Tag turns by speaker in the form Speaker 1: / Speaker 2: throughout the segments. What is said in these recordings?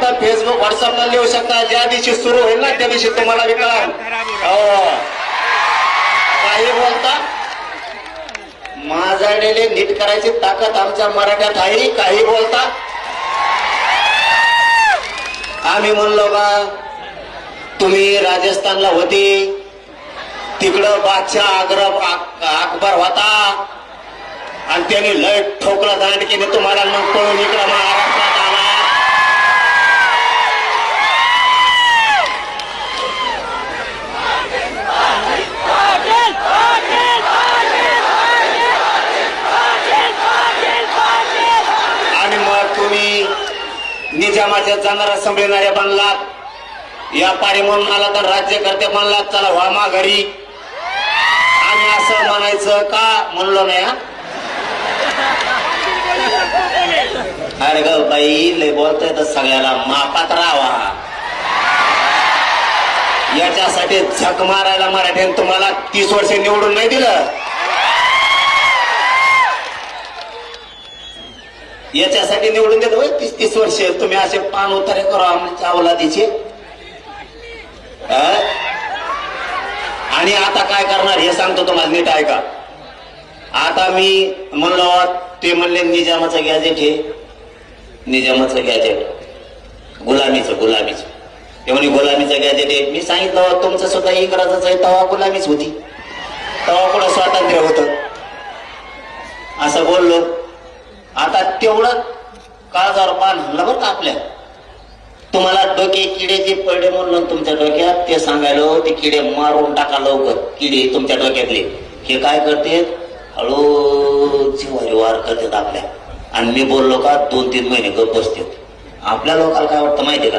Speaker 1: शकता फेसबुक व्हॉट्सअपला लिहू शकता. ज्या दिवशी सुरू होईल ना त्या दिवशी तुम्हाला बी हो. काही बोलता? माझाडेले नीट करायची ताकद आमच्या मराठ्यात आहे. काही बोलता? आम्ही म्हणलो बा तुम्ही राजस्थानला होती. तिकडं बादशाह आग्र अकबर होता. आणि त्यांनी लय ठोकलं दांडकीने तुम्हाला मग पळून इकडं महाराष्ट्रात आला आणि मग तुम्ही निजामाच्या जाणारा संभळणाऱ्या बनलात. या पारी म्हणून मला तर राज्यकर्ते म्हणलात चला व्हा घरी. आणि असं म्हणायचं का? म्हणलो नाही हा? अरे ग बाई लय बोलतोय तर सगळ्याला मापात राहा याच्यासाठी झक मारायला मराठ्याने तुम्हाला तीस वर्ष निवडून नाही दिलं. याच्यासाठी निवडून देतो होय तीस तीस वर्ष तुम्ही असे पान उतारे करा आमच्या अवलादीचे आणि आता काय करणार हे सांगतो तुम्हाला नीट ऐका. आता मी म्हणलो ते म्हणले निजामाचं गॅजेट हे निजामाचं गॅजेट गुलामीचं गुलामीचं. ते म्हणे गुलामीचं गॅजेट आहे. मी सांगितलं तुमचं सुद्धा इंग्रजाचं आहे. तवा गुलामीच होती. तवा कुठं स्वातंत्र्य होतं असं बोललो आता तेवढं काळजावर पान हल्ला बरं का आपल्या? तुम्हाला डोके किडे जे पडले म्हणून तुमच्या डोक्यात ते सांगायला ते किडे मारून टाका लवकर. किडे तुमच्या डोक्यातले. हे काय करते? हळू जिवारी वार करतात आपल्या. आणि मी बोललो का दोन तीन महिने गप बसते. आपल्या लोकांना काय वाटतं माहितीये का?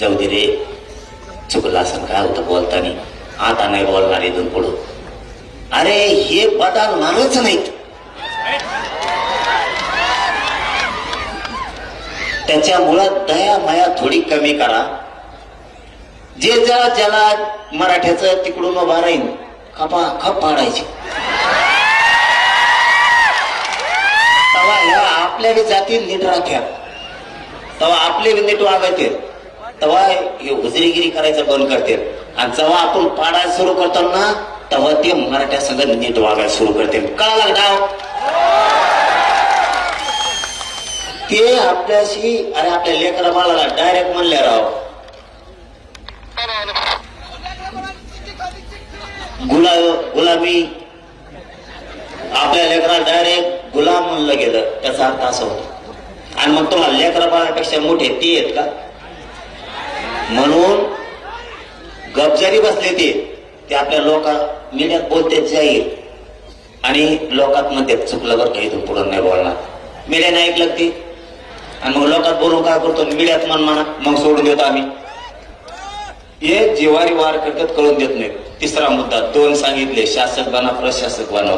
Speaker 1: जाऊ दे रे. चुकला असं काय होतं बोलताना? आता नाही बोलणार इथून पुढं. अरे हे बदलणारच नाहीत. त्याच्यामुळं दया माया थोडी कमी करा. जे ज्या ज्याला मराठ्याचं तिकडून उभा राहील खपा खप पाडायची. तेव्हा ह्या आपल्या बी जाती नीट राख्या तेव्हा आपले बी नीट वागायचे तेव्हा हे हुजरीगिरी करायचं बंद करते. आणि जेव्हा आपण पाडायला सुरू करतो ना तेव्हा ते मराठ्या सगळं नीट वागायला सुरू करते. कळाला लागणार ते आपल्याशी अरे आपल्या लेकरा बाळाला डायरेक्ट म्हणले राव. गुला गुलामी. आपल्या लेकराला डायरेक्ट गुलाम म्हणलं गेलं. त्याचा अर्थ असा होतो. आणि मग तुम्हाला लेकरा बाळापेक्षा मोठे ते आहेत का? म्हणून गपजारी बसले ते ते आपल्या लोका मीडियात बोलते जाईल. आणि लोकात मध्ये चुकलं बरं काही तो पुढं नाही बोलणार. मीडियाने ऐकलं ते? आणि मग लोकात बोलून काय करतो? मिळ्यात मन म्हणा मग सोडून देतो आम्ही. हे जिवारी वार करतात कळून देत नाहीत. तिसरा मुद्दा दोन सांगितले शासक बना प्रशासक बनव.